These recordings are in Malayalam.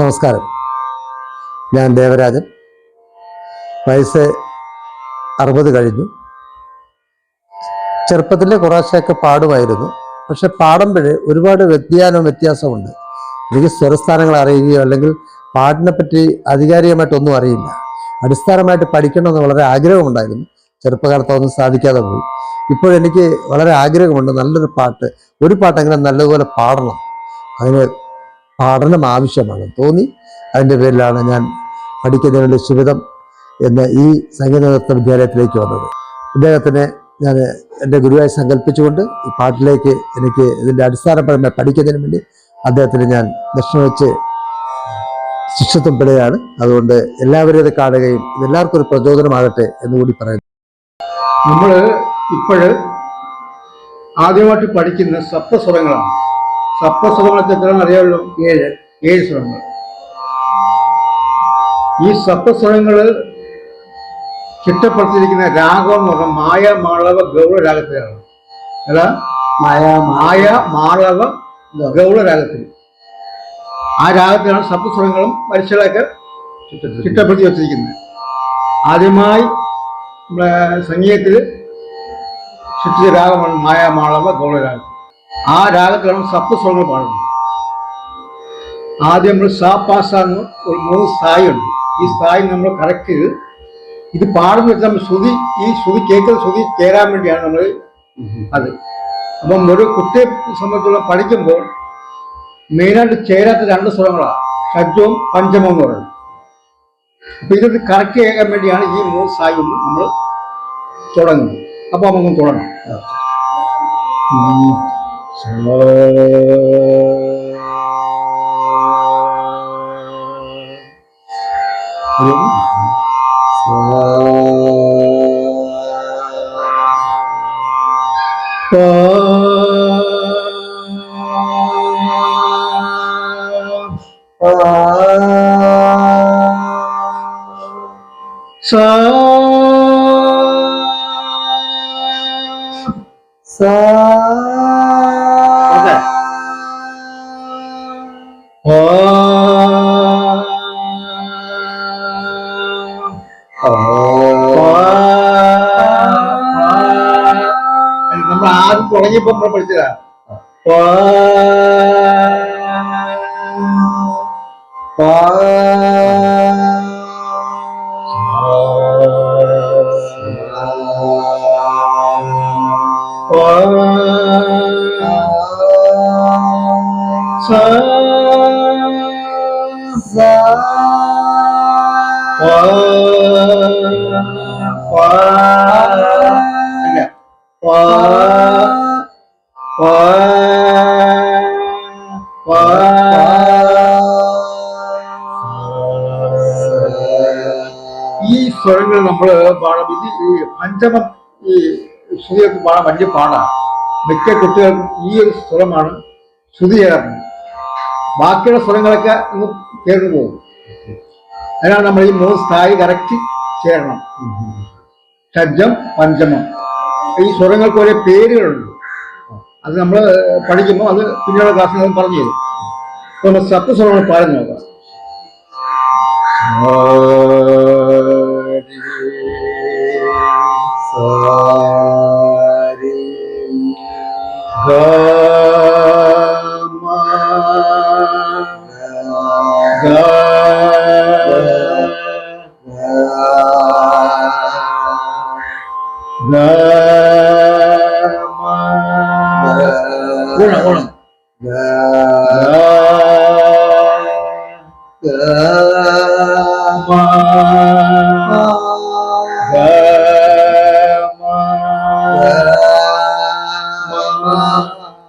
നമസ്കാരം. ഞാൻ ദേവരാജൻ. വയസ്സ് അറുപത് കഴിഞ്ഞു. ചെറുപ്പത്തിൽ കുറേശ്ശെയൊക്കെ പാടുമായിരുന്നു. പക്ഷെ പാടുമ്പോഴേ ഒരുപാട് വ്യതിയാനവും വ്യത്യാസമുണ്ട് എനിക്ക് സ്വരസ്ഥാനങ്ങൾ അറിയുകയോ അല്ലെങ്കിൽ പാട്ടിനെ പറ്റി ആധികാരികമായിട്ടൊന്നും അറിയില്ല. അടിസ്ഥാനമായിട്ട് പഠിക്കണമെന്ന് വളരെ ആഗ്രഹമുണ്ടായിരുന്നു. ചെറുപ്പകാലത്ത് അതൊന്നും സാധിക്കാതെ പോയി. ഇപ്പോഴെനിക്ക് വളരെ ആഗ്രഹമുണ്ട് നല്ലൊരു പാട്ട്. ഒരു പാട്ടെങ്കിലും നല്ലതുപോലെ പാടണം. അതിന് പഠനം ആവശ്യമാണ്. തോന്നി അതിന്റെ പേരിലാണ് ഞാൻ പഠിക്കുന്നതിനുള്ള ശിവിതം എന്ന ഈ സംഗീത നൃത്ത വിദ്യാലയത്തിലേക്ക് വന്നത്. അദ്ദേഹത്തിന് ഞാൻ എന്റെ ഗുരുവായി സങ്കല്പിച്ചുകൊണ്ട് ഈ പാട്ടിലേക്ക് എനിക്ക് ഇതിന്റെ അടിസ്ഥാനപരമായി പഠിക്കുന്നതിന് വേണ്ടി അദ്ദേഹത്തിന് ഞാൻ ദക്ഷിണ വെച്ച് ശിക്ഷത്വം പിഴയാണ് അതുകൊണ്ട് എല്ലാവരും ഇത് കാണുകയും ഇതെല്ലാവർക്കും ഒരു പ്രചോദനമാകട്ടെ എന്ന് കൂടി പറയുന്നു. നമ്മൾ ഇപ്പോഴ് ആദ്യമായിട്ട് പഠിക്കുന്ന സപ്തസ്വരങ്ങളാണ്. എത്രയാണെന്ന് അറിയാമല്ലോ ഏഴ്. ഏഴ് സ്വരങ്ങൾ ഈ സപ്തസ്വരങ്ങൾ ചിട്ടപ്പെടുത്തിയിരിക്കുന്ന രാഗം എന്ന് പറഞ്ഞാൽ മായ മാളവ ഗൗള രാഗത്തിലാണ്. അല്ല മായ മായ മാളവ ഗൗള രാഗത്തിൽ. ആ രാഗത്തിലാണ് സപ്തസ്വരങ്ങളും വരിശകളൊക്കെ ചിട്ടപ്പെടുത്തി വച്ചിരിക്കുന്നത്. ആദ്യമായി നമ്മുടെ സംഗീതത്തിൽ സൃഷ്ടിച്ച രാഗമാണ് മായ മാളവ ഗൗളരാഗം ആ രാഗത്തിലാണ് സപ്തസ്വരങ്ങൾ പാടുന്നത്. ആദ്യം നമ്മൾ സാ പാസ എന്ന് ഒരു മൂന്ന് സ്ഥായി ഉണ്ട്. ഈ സ്ഥായി നമ്മൾ കറക്റ്റ് ഇത് പാടുന്ന വെച്ചാൽ നമ്മൾ ശ്രുതി ഈ ശ്രുതി കേൾക്കുന്ന ശ്രുതി ചേരാൻ വേണ്ടിയാണ് നമ്മൾ അത്. അപ്പം ഒരു കുട്ടിയെ സംബന്ധിച്ചുള്ള പഠിക്കുമ്പോൾ മെയിനായിട്ട് ചേരാത്ത രണ്ട് സ്വരങ്ങളാണ്. ഷഡ്ജവും പഞ്ചമവും എന്ന് പറയുന്നത്. അപ്പം ഇത് കറക്റ്റ് ചെയ്യാൻ വേണ്ടിയാണ് ഈ മൂന്ന് സ്ഥായി ഒന്ന് നമ്മൾ തുടങ്ങുന്നത്. അപ്പോൾ നമുക്ക് തുടങ്ങാം. ഉം. ഒരു സാ അതെ. നമ്മൾ ആദ്യം തുടങ്ങിയപ്പോ നമ്മൾ പഠിച്ചതാ ഈ സ്വരങ്ങൾ നമ്മൾ പാടാം. ഇത് ഈ പഞ്ചമം ഈ ശ്രുതിയൊക്കെ പാടാൻ വലിയ പാടാണ്. മിക്ക കുട്ടികൾക്കും ഈ ഒരു സ്വരമാണ് ശ്രുതി ചേർന്നത് ബാക്കിയുള്ള സ്വരങ്ങളൊക്കെ ചേർന്ന് പോകും. അതിനാണ് നമ്മൾ ഈ മൂന്ന് സ്ഥായി കറക്റ്റ് ചേരണം ഷഡ്ജം പഞ്ചമം. ഈ സ്വരങ്ങൾക്ക് ഒരേ പേരുകളുണ്ട്. അത് നമ്മൾ പഠിക്കുമ്പോൾ അത് പിന്നീട് ക്ലാസ്സിൽ അത് പറഞ്ഞു തരും. അപ്പൊ നമ്മൾ സപ്തസ്വരങ്ങൾ പാടുന്ന നോക്കാം. ഊണം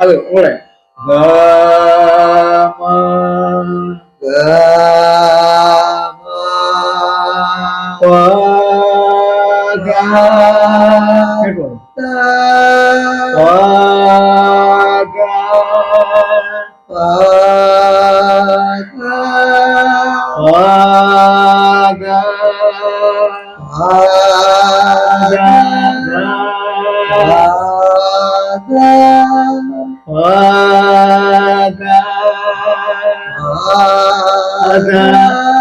അത് കൂടെ കേട്ടോ Pada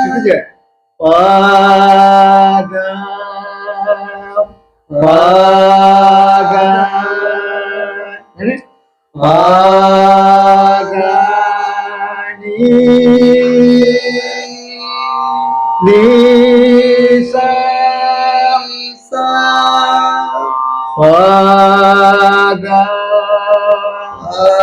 Gitu ya Pada Pada Ini Pada Ini Ini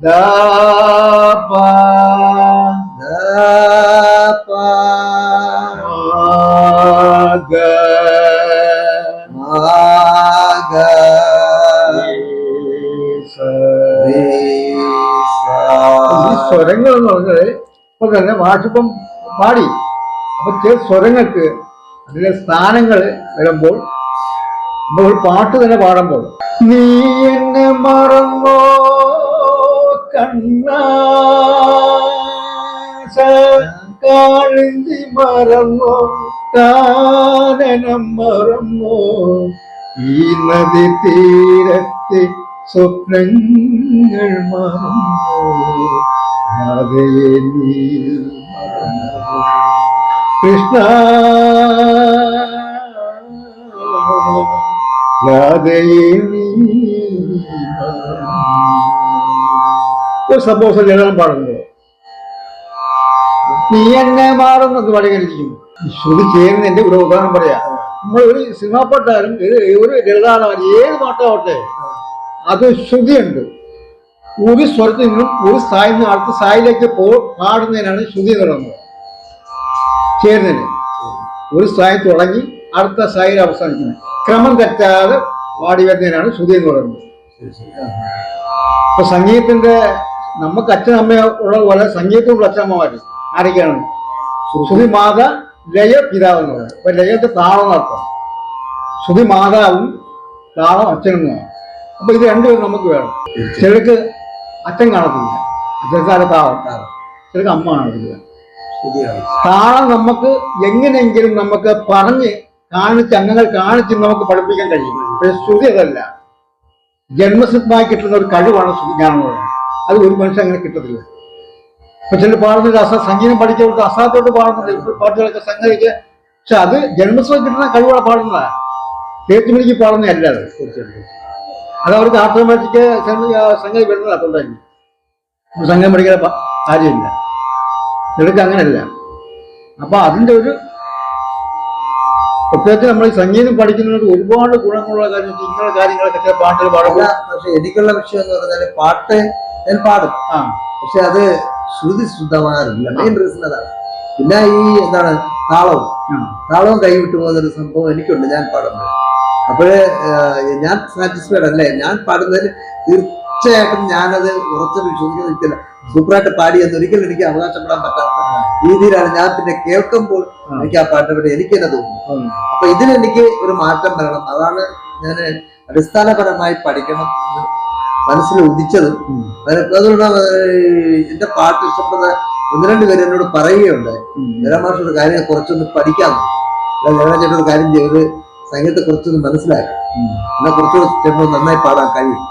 പാ മാ ഗ നീസ. ഈ സ്വരങ്ങൾ എന്ന് പറഞ്ഞത് ഇപ്പൊ തന്നെ വാഷിപ്പം പാടി അപ്പൊ ചില സ്വരങ്ങൾക്ക് അതിലെ സ്ഥാനങ്ങൾ വരുമ്പോൾ നമ്മൾ പാട്ട് തന്നെ പാടുമ്പോൾ നീ എന്നെ മറന്നോ കണ്ണ കാളിന്തി മറന്നോ കാനനം മറന്നോ ഈ നദി തീരത്തെ സ്വപ്നങ്ങൾ മറന്നോ രാധയെ നീ മറന്നോ കൃഷ്ണ രാധയെ നീ മറന്നോ. ഒരു സപ്പോസ് ലളിതം പാടുന്നത് നീ എന്നെ മാറുന്നത് പാടിയിരിക്കും ശ്രുതി ചെയ്യുന്ന എന്റെ ഒരു ഉദാഹരണം പറയാം. നമ്മൾ ഒരു സിനിമ പാട്ടാലും ഒരു ലളിതാനം ഏത് പാട്ടാവട്ടെ അത് ശ്രുതിയുണ്ട്. ഒരു സ്വരത്തിൽ നിന്നും ഒരു സ്ഥായിൽ നിന്ന് അടുത്ത സ്ഥായിലേക്ക് പോ പാടുന്നതിനാണ് ശ്രുതി പറയുന്നത്. ചേരുന്നതിന്. ഒരു സ്ഥായി തുടങ്ങി അടുത്ത സ്ഥായിൽ അവസാനിക്കുന്നത് ക്രമം തെറ്റാതെ പാടി വരുന്നതിനാണ് ശ്രുതി എന്ന് പറയുന്നത്. ഇപ്പൊ സംഗീതത്തിന്റെ നമുക്ക് അച്ഛനമ്മ പോലെ സംഗീതമുള്ള അച്ഛനമ്മമാര് ആരൊക്കെയാണ്? ശ്രുതി. മാത ലയ പിതാവ് എന്ന് പറയുന്നത് അപ്പൊ ലയത്തെ താളം എന്നർത്ഥം ശ്രുതി മാതാവും താളം അച്ഛനും അപ്പൊ ഇത് രണ്ടുപേരും നമുക്ക് വേണം. ചിലർക്ക് അച്ഛൻ കാണത്തില്ല. അച്ഛൻ താളം ചിലർക്ക് അമ്മ കാണത്തില്ല. താളം നമുക്ക് എങ്ങനെയെങ്കിലും നമുക്ക് പറഞ്ഞ് കാണിച്ച് അംഗങ്ങൾ കാണിച്ച് നമുക്ക് പഠിപ്പിക്കാൻ കഴിയും. പക്ഷെ ശ്രുതി അതല്ല. ജന്മസിദ്ധമായി കിട്ടുന്ന ഒരു കഴിവാണ് ശ്രുതി ഞാനെന്ന് പറയുന്നത്. അത് ഒരു മനുഷ്യൻ അങ്ങനെ കിട്ടത്തില്ല. ഇപ്പൊ ചില പാടുന്നത് അസ സംഗീതം പഠിച്ചവർക്ക് അസാധോട്ട് പാടുന്നുണ്ട് പാട്ടുകളൊക്കെ സംഗതിക്ക് പക്ഷെ അത് ജന്മസ്വം കിട്ടുന്ന കഴിവാണ് പാടുന്നതാണ് കേട്ടുമണിക്ക് പാടുന്നതല്ല അത് അത് അവർക്ക് ആട്ടോമാറ്റിക് സംഗതി വരുന്നത് അതുകൊണ്ടായിരിക്കും. സംഗീതം പഠിക്കുന്ന കാര്യമില്ല. ഇവർക്ക് അങ്ങനെയല്ല. അപ്പൊ അതിന്റെ ഒരു പ്രത്യേകിച്ച് നമ്മൾ സംഗീതം പഠിക്കുന്നതിനോട് ഒരുപാട് ഗുണങ്ങളുള്ള കാര്യം വെച്ചാൽ ഇങ്ങനെ കാര്യങ്ങളൊക്കെ പാട്ടുകൾ പാടുക പക്ഷെ എനിക്കുള്ള വിഷയം എന്ന് പറഞ്ഞാൽ പാട്ട് ഞാൻ പാടും. പക്ഷെ അത് ശ്രുതി ശുദ്ധമാകാറില്ല മെയിൻ റീസൺ അതാണ്. പിന്നെ ഈ എന്താണ് താളവും. താളവും കൈവിട്ടു പോകുന്ന ഒരു സംഭവം എനിക്കുണ്ട്. ഞാൻ പാടുമ്പോൾ അപ്പോഴേ ഞാൻ സാറ്റിസ്ഫൈഡ് അല്ലേ? ഞാൻ പാടുന്നതിൽ തീർച്ചയായിട്ടും ഞാനത് ഉറച്ചു വിശ്വസിക്കുന്ന വ്യക്തിയല്ല. സൂപ്പറായിട്ട് പാടി എന്ന് ഒരിക്കലും എനിക്ക് അവകാശപ്പെടാൻ പറ്റാത്ത രീതിയിലാണ് ഞാൻ പിന്നെ കേൾക്കുമ്പോൾ എനിക്ക് ആ പറ്റി എനിക്ക് തന്നെ തോന്നുന്നു. അപ്പൊ ഇതിനെനിക്ക് ഒരു മാറ്റം വരണം. അതാണ് ഞാൻ അടിസ്ഥാനപരമായി പഠിക്കണം മനസ്സിൽ ഉദിച്ചത്. അതുകൊണ്ടാണ് അതുകൊണ്ട് എന്റെ പാട്ട് ഇഷ്ടപ്പെടുന്ന ഒന്ന് രണ്ട് പേര് എന്നോട് പറയുകയുണ്ടായി. ഒരു കാര്യം കുറച്ചൊന്ന് പഠിക്കാൻ ഒരു കാര്യം ചെയ്ത് സംഗീതത്തെ കുറച്ചൊന്ന് മനസ്സിലാക്കി. എന്നാൽ കുറച്ചുകൂടെ നന്നായി പാടാൻ കഴിയും.